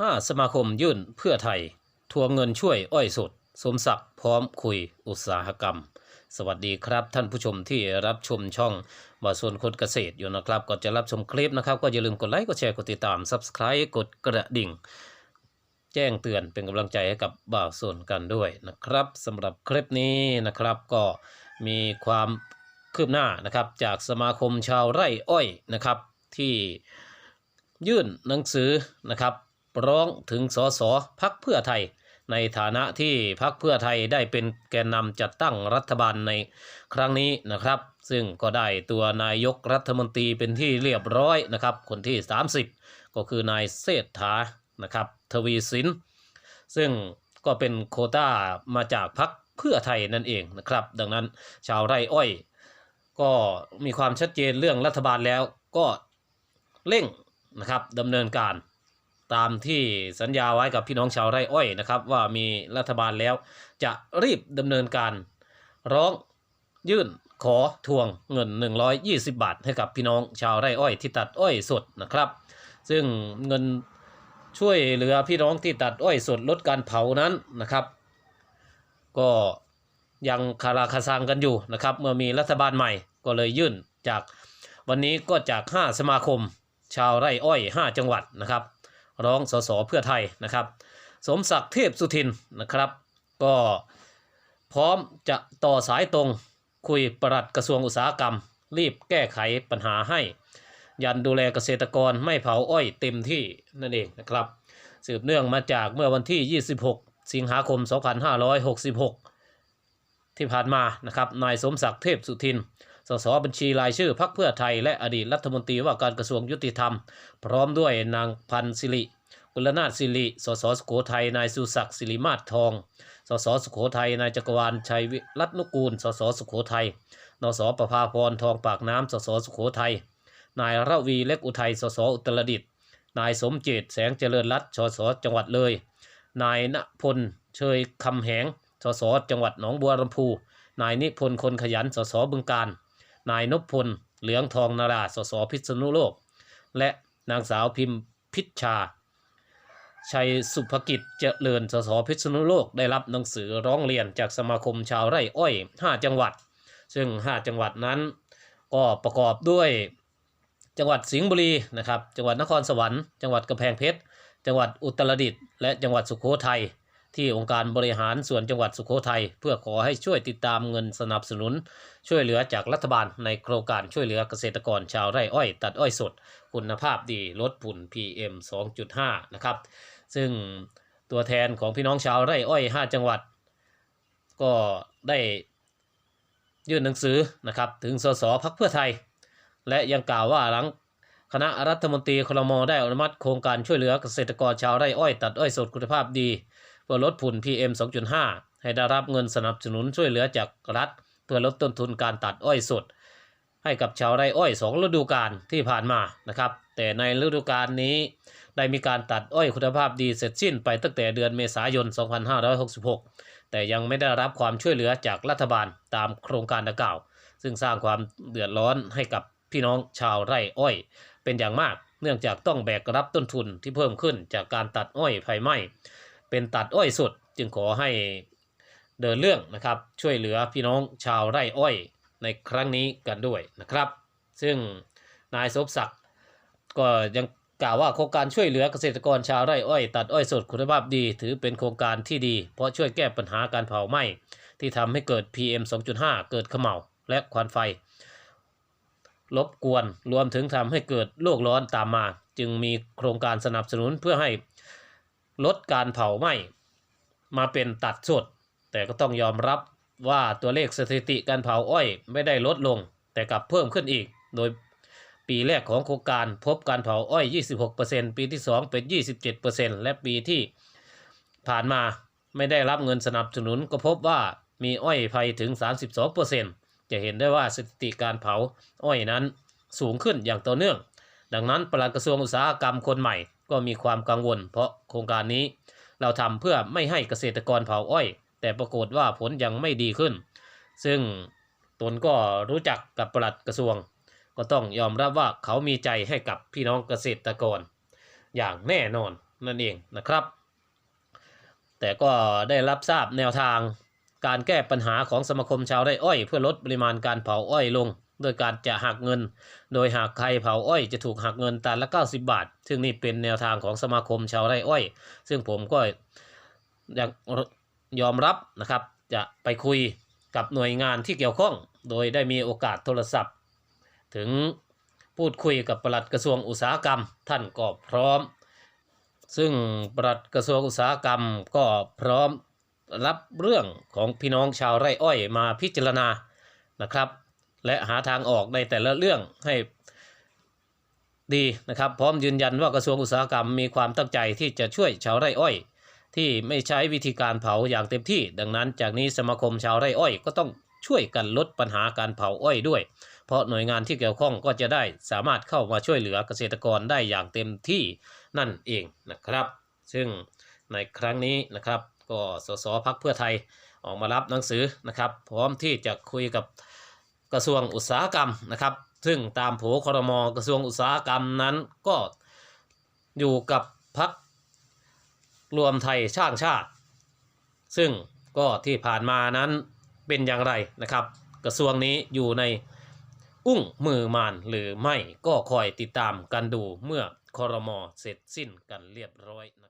5 สมาคมยื่นเพื่อไทย ทวงเงินช่วยอ้อยสด สมศักดิ์พร้อมคุยอุตสาหกรรม สวัสดีครับท่านผู้ชมที่รับชมช่องบาส่วนคนเกษตรอยู่นะครับ ก่อนจะรับชมคลิปนะครับ ก็อย่าลืมกดไลค์กดแชร์กดติดตาม Subscribe กดกระดิ่ง แจ้งเตือนเป็นกำลังใจให้กับบ่าวส่วนกันด้วยนะครับสำหรับคลิปนี้นะครับก็มีความคืบหน้านะครับ จากสมาคมชาวไร่อ้อยนะครับ ที่ยื่นหนังสือนะครับ ร้องถึงสสพักเพื่อไทย ในฐานะที่พักเพื่อไทยได้เป็นแกนนำจัดตั้งรัฐบาลในครั้งนี้นะครับ ซึ่งก็ได้ตัวนายกรัฐมนตรีเป็นที่เรียบร้อยนะครับ คนที่ 30 ก็คือนายเศรษฐานะครับทวีสิน ซึ่งก็เป็นโคต้ามาจากพักเพื่อไทยนั่นเองนะครับ ดังนั้นชาวไร่อ้อย ก็มีความชัดเจนเรื่องรัฐบาลแล้วก็เร่งนะครับดำเนินการ ตามที่สัญญาไว้กับพี่น้องชาวไร่อ้อยนะครับว่ามีรัฐบาลแล้ว จะรีบดำเนินการ ร้องยื่นขอทวงเงิน 120 บาท ให้กับพี่น้องชาวไร่อ้อยที่ตัดอ้อยสดนะครับ ซึ่งเงินช่วยเหลือพี่น้องที่ตัดอ้อยสดลดการเผานั้นนะครับ ก็ยังคาราคาซังกันอยู่นะครับ เมื่อมีรัฐบาลใหม่ก็เลยยื่นจากวันนี้ก็จาก 5 สมาคม ชาวไร่อ้อย 5 จังหวัดนะครับ ร้องสสเพื่อไทยนะครับ สมศักดิ์เทพสุทินนะครับ ก็พร้อมจะต่อสายตรงคุยปลัดกระทรวงอุตสาหกรรม รีบแก้ไขปัญหาให้ ยันดูแลเกษตรกรไม่เผาอ้อยเต็มที่นั่นเองนะครับ สืบเนื่องมาจากเมื่อวันที่ 26 สิงหาคม 2566 ที่ผ่านมานะครับนายสมศักดิ์เทพสุทิน สสบัญชีรายชื่อพรรคเพื่อไทย และอดีตรัฐมนตรีว่าการกระทรวงยุติธรรม พร้อมด้วยนางพันธ์สิริกุลนาถสิริ สสสุโขทัย นายสุศักดิ์สิริมาศทอง สสสุโขทัย นายจักรวาลชัยวิรัตนุกูล สสสุโขทัย นสประภาพรทองปากน้ำ สสสุโขทัย นายระวีเล็กอุทัย สสอุตรดิตนายสมเจตแสงเจริญรัตสสจังหวัดเลย นายณพลเชยคำแหง สสจังหวัดหนองบัวลำพู นายนิพนธ์คนขยัน สสบึงการ นายนพพล เหลืองทองนาราสสพิษณุโลก และนางสาวพิมพิชชา ชัยสุภกิจเจริญสสพิษณุโลกได้รับหนังสือร้องเรียนจากสมาคมชาวไร่อ้อย 5 จังหวัด ซึ่ง 5 จังหวัดนั้น ก็ประกอบด้วยจังหวัดสิงห์บุรีนะครับ จังหวัดนครสวรรค์ จังหวัดกำแพงเพชร จังหวัดอุตรดิตถ์ และจังหวัดสุโขทัย ที่องค์การบริหารส่วนจังหวัดสุโขทัยเพื่อขอให้ช่วยติดตามเงินสนับสนุน ช่วยเหลือจากรัฐบาลในโครงการช่วยเหลือเกษตรกรชาวไร่อ้อย ตัดอ้อยสด คุณภาพดีลดฝุ่น PM 2.5 นะครับ ซึ่งตัวแทนของพี่น้องชาวไร่อ้อย 5 จังหวัด ก็ได้ยื่นหนังสือนะครับ ถึงสสพักเพื่อไทย และยังกล่าวว่าหลังคณะรัฐมนตรีคลมได้อนุมัติโครงการช่วยเหลือเกษตรกรชาวไร่อ้อย ตัดอ้อยสดคุณภาพดี เพื่อลดฝุ่น PM 2.5 ให้ได้รับเงินสนับสนุนช่วยเหลือจากรัฐ เพื่อลดต้นทุนการตัดอ้อยสด ให้กับชาวไร่อ้อย 2 ฤดูกาลที่ผ่านมานะครับ แต่ในฤดูกาลนี้ ได้มีการตัดอ้อยคุณภาพดีเสร็จสิ้นไปตั้งแต่เดือนเมษายน 2566 แต่ยังไม่ได้รับความช่วยเหลือจากรัฐบาลตามโครงการดังกล่าว ซึ่งสร้างความเดือดร้อนให้กับพี่น้องชาวไร่อ้อย เป็นอย่างมากเนื่องจากต้องแบกรับต้นทุนที่เพิ่มขึ้นจากการตัดอ้อยไฟไหม้ เป็นตัดอ้อยสดจึงขอให้เดินเรื่องนะครับ ช่วยเหลือพี่น้องชาวไร่อ้อยในครั้งนี้กันด้วยนะครับ ซึ่งนายสมศักดิ์ก็ยังกล่าวว่าโครงการช่วยเหลือเกษตรกรชาวไร่อ้อย ตัดอ้อยสดคุณภาพดี ถือเป็นโครงการที่ดี เพราะช่วยแก้ปัญหาการเผาไหม้ที่ทำให้เกิด PM 2.5 เกิดขม่าและควันไฟรบกวนรวมถึงทำให้เกิดโลกร้อนตามมา จึงมีโครงการสนับสนุนเพื่อให้ ลดการเผาไหม้มาเป็นตัดสด แต่ก็ต้องยอมรับว่าตัวเลขสถิติการเผาอ้อยไม่ได้ลดลง แต่กลับเพิ่มขึ้นอีก โดยปีแรกของโครงการพบการเผาอ้อย 26%ปีที่ 2 เป็น 27%และปีที่ผ่านมาไม่ได้รับเงินสนับสนุนก็พบว่ามีอ้อยไผ่ถึง 32%จะเห็นได้ว่าสถิติการเผาอ้อยนั้นสูงขึ้นอย่างต่อเนื่อง ดังนั้นปลัดกระทรวงอุตสาหกรรมคนใหม่ ก็มีความกังวล เพราะโครงการนี้ เราทำเพื่อไม่ให้เกษตรกรเผาอ้อย แต่ปรากฏว่าผลยังไม่ดีขึ้น ซึ่งตนก็รู้จักกับปลัดกระทรวง ก็ต้องยอมรับว่าเขามีใจให้กับพี่น้องเกษตรกร อย่างแน่นอนนั่นเองนะครับ แต่ก็ได้รับทราบแนวทางการแก้ปัญหาของสมาคมชาวไร่อ้อย เพื่อลดปริมาณการเผาอ้อยลง โดยการจะหักเงิน โดยหากใครเผาอ้อยจะถูกหักเงินตันละ 90 บาท ซึ่งนี่เป็นแนวทางของสมาคมชาวไร่อ้อย ซึ่งผมก็อยากยอมรับนะครับจะไปคุยกับหน่วยงานที่เกี่ยวข้อง โดยได้มีโอกาสโทรศัพท์ ถึงพูดคุยกับปลัดกระทรวงอุตสาหกรรม ท่านก็พร้อม ซึ่งปลัดกระทรวงอุตสาหกรรมก็พร้อมรับเรื่องของพี่น้องชาวไร่อ้อยมาพิจารณานะครับ และหาทางออกในแต่ละเรื่องให้ดีนะครับพร้อมยืนยันว่ากระทรวงอุตสาหกรรมมีความตั้งใจที่จะช่วยชาวไร่อ้อย ที่ไม่ใช้วิธีการเผาอย่างเต็มที่ ดังนั้นจากนี้สมาคมชาวไร่อ้อย ก็ต้องช่วยกันลดปัญหาการเผาอ้อยด้วย เพราะหน่วยงานที่เกี่ยวข้องก็จะได้สามารถเข้ามาช่วยเหลือเกษตรกรได้อย่างเต็มที่นั่นเองนะครับ ซึ่งในครั้งนี้นะครับก็สสพักเพื่อไทยออกมารับหนังสือนะครับ พร้อมที่จะคุยกับ กระทรวงอุตสาหกรรมนะครับ ซึ่งตามโผครมกระทรวงอุตสาหกรรมนั้นก็อยู่กับพักรวมไทยช่างชาติ ซึ่งก็ที่ผ่านมานั้นเป็นอย่างไรนะครับ กระทรวงนี้อยู่ในอุ้งมือมานหรือไม่ก็คอยติดตามกันดูเมื่อคอรมอเสร็จสิ้นกันเรียบร้อยนะ